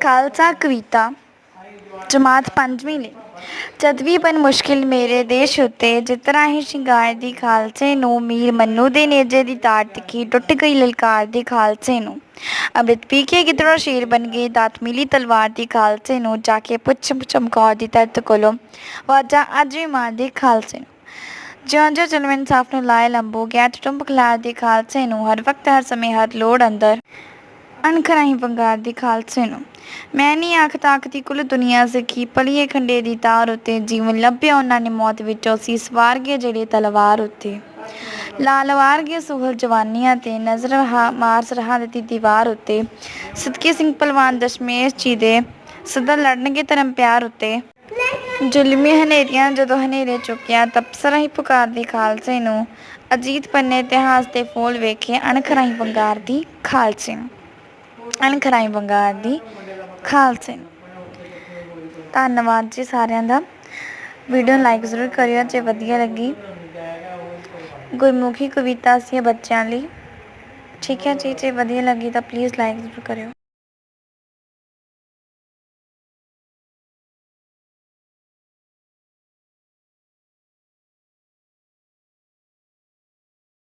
ਖਾਲਸਾ ਕਵਿਤਾ, ਜਮਾਤ ਪੰਜਵੀਂ ਲਈ ਜਦ ਵੀ ਬਨ ਮੁਸ਼ਕਿਲ ਮੇਰੇ ਦੇਸ਼ ਉੱਤੇ, ਜਿਸ ਤਰ੍ਹਾਂ ਹੀ ਸ਼ਿੰਗਾਰ ਦੀ ਖਾਲਸੇ ਨੂੰ, ਮੀਰ ਮੰਨੂ ਦੇ ਨੇਜੇ ਦੀ ਤਾਰ ਤਿੱਖੀ ਟੁੱਟ ਗਈ ਲਲਕਾਰ ਦੀ ਖਾਲਸੇ ਨੂੰ। ਅੰਮ੍ਰਿਤ ਪੀ ਕੇ ਗਿੱਦੜੋਂ ਸ਼ੇਰ ਬਣ ਗਏ, ਦਾਤ ਮਿਲੀ ਤਲਵਾਰ ਦੀ ਖਾਲਸੇ ਨੂੰ, ਜਾ ਕੇ ਪੁੱਛ ਚਮਕੌਰ ਦੀ ਤਰਤ ਕੋਲੋਂ, ਵਾਜਾ ਅੱਜ ਵੀ ਮਾਰ ਮਾਰਦੀ ਖਾਲਸੇ ਨੂੰ। ਜਿਉਂ ਜਿਉਂ ਜਨਮ ਇਨਸਾਫ ਨੂੰ ਲਾਏ ਲੰਬੋ, ਗਿਆ ਟੁੰਬ ਖਲਾਰ ਦੀ ਖਾਲਸੇ ਨੂੰ, ਹਰ ਵਕਤ, ਹਰ ਸਮੇਂ, ਹਰ ਲੋੜ ਅੰਦਰ। ਅਣਖ ਅਣਖਰਾਹੀ ਵੰਗਾਰ ਦੀ ਖਾਲਸੇ ਨੂੰ ਮੈਂ ਨਹੀਂ ਆਖ ਤਾਕਤੀ ਕੁੱਲ ਦੁਨੀਆ ਸਿੱਖੀ, ਪਲੀਏ ਖੰਡੇ ਦੀ ਤਾਰ ਉੱਤੇ ਜੀਵਨ ਲੱਭਿਆ ਉਹਨਾਂ ਨੇ ਮੌਤ ਵਿੱਚੋਂ ਸੀ ਸਵਾਰ ਗਏ ਜਿਹੜੇ ਤਲਵਾਰ ਉੱਤੇ। ਲਾਲਵਾਰ ਗਏ ਸੁਹਲ ਜਵਾਨੀਆਂ ਤੇ ਨਜ਼ਰ ਮਾਰ ਸਰਹੱਦ ਦੀ ਦੀਵਾਰ ਉੱਤੇ। ਸਦਕੇ ਸਿੰਘ ਪਹਿਲਵਾਨ ਦਸ਼ਮੇਸ਼ ਜੀ ਦੇ ਸਦਾ ਲੜਨਗੇ ਧਰਮ ਪਿਆਰ ਉੱਤੇ। ਜ਼ੁਲਮੀ ਹਨੇਰੀਆਂ ਜਦੋਂ ਹਨੇਰੇ ਚੁੱਕਿਆ ਤਪਸਰਾ ਹੀ ਪੁਕਾਰਦੀ ਖਾਲਸੇ ਨੂੰ ਅਜੀਤ ਪੰਨੇ ਇਤਿਹਾਸ ਦੇ ਫੋਲ ਵੇਖੇ ਅਣਖਰਾਈ ਬੰਗਾਰ ਦੀ ਖਾਲਸੇ ਨੂੰ ਅਨਖਰਾਈ ਬੰਗਾਲ ਦੀ ਖਾਲਸੇ ਧੰਨਵਾਦ ਜੀ ਸਾਰਿਆਂ ਦਾ। ਵੀਡੀਓ ਲਾਈਕ ਜ਼ਰੂਰ ਕਰਿਓ ਜੇ ਵਧੀਆ ਲੱਗੀ। ਗੁਰਮੁਖੀ ਕਵਿਤਾ ਸੀ ਬੱਚਿਆਂ ਲਈ। ਠੀਕ ਹੈ ਜੀ, ਜੇ ਵਧੀਆ ਲੱਗੀ ਤਾਂ ਪਲੀਜ਼ ਲਾਈਕ ਜ਼ਰੂਰ ਕਰਿਓ।